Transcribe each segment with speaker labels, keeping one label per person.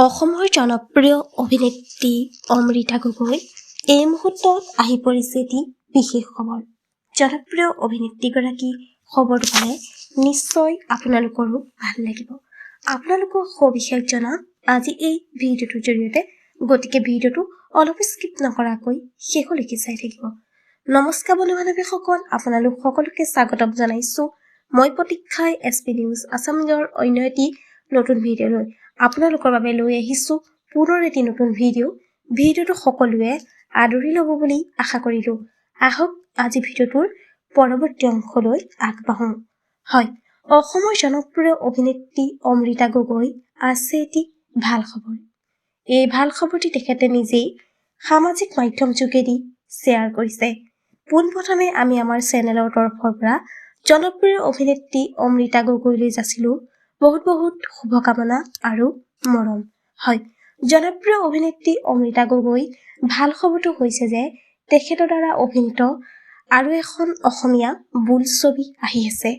Speaker 1: অসমৰ জনপ্ৰিয় অভিনেত্ৰী অমৃতা গগৈ এই মুহূৰ্তত আহি পৰিছে এটি বিশেষ খবৰ। জনপ্ৰিয় অভিনেত্ৰীগৰাকী খবৰটো পালে নিশ্চয় আপোনালোকৰো ভাল লাগিব। আপোনালোকক সবিশেষ জনাম আজি এই ভিডিঅ'টোৰ জৰিয়তে। গতিকে ভিডিঅ'টো অলপ স্কিপ নকৰাকৈ শেষলৈকে চাই থাকিব। নমস্কাৰ বন্ধু বান্ধৱীসকল আপোনালোক সকলোকে স্বাগতম জনাইছোঁ। মই প্ৰতীক্ষাই এছ পি নিউজ আছামিজৰ অন্য এটি নতুন ভিডিঅ' লৈ আপোনালোকৰ বাবে লৈ আহিছোঁ পুনৰ এটি নতুন ভিডিঅ' ভিডিঅ'টো সকলোৱে আদৰি ল'ব বুলি আশা কৰিলোঁ। আহক আজি ভিডিঅ'টোৰ পৰৱৰ্তী অংশলৈ আগবাঢ়োঁ। হয় অসমৰ জনপ্ৰিয় অভিনেত্ৰী অমৃতা গগৈ আছে এটি ভাল খবৰ। এই ভাল খবৰটি তেখেতে নিজেই সামাজিক মাধ্যম যোগেদি শ্বেয়াৰ কৰিছে। পোনপ্ৰথমে আমি আমাৰ চেনেলৰ তৰফৰ পৰা জনপ্ৰিয় অভিনেত্ৰী অমৃতা গগৈলৈ যাচিলোঁ। বহুত বহুত শুভকামনা আৰু মৰম। হয় জনপ্ৰিয় অভিনেত্ৰী অমৃতা গগৈ ভাল খবৰটো হৈছে যে তেখেতৰ দ্বাৰা অভিনীত আৰু এখন অসমীয়া বোলছবি আহি আছে।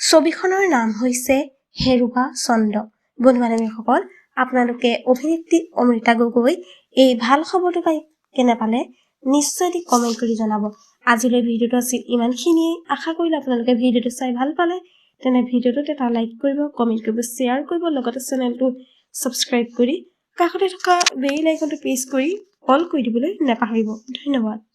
Speaker 1: ছবিখনৰ নাম হৈছে হেৰুৱা চন্দ্ৰ বন্ধু বান্ধৱীসকল আপোনালোকে অভিনেত্ৰী অমৃতা গগৈ এই ভাল খবৰটো পাই কেনে পালে নিশ্চয় এটি কমেণ্ট কৰি জনাব। আজিলৈ ভিডিঅ'টো আছিল ইমানখিনিয়েই আশা কৰিলোঁ আপোনালোকে ভিডিঅ'টো চাই ভাল পালে। তেনে ভিডিঅ'টোত এটা লাইক কৰিব কমেণ্ট কৰিব শ্বেয়াৰ কৰিব লগতে চেনেলটো ছাবস্ক্ৰাইব কৰি কাষতে থকা বেল আইকনটো প্ৰেছ কৰি অল কৰি দিবলৈ নাপাহৰিব। ধন্যবাদ।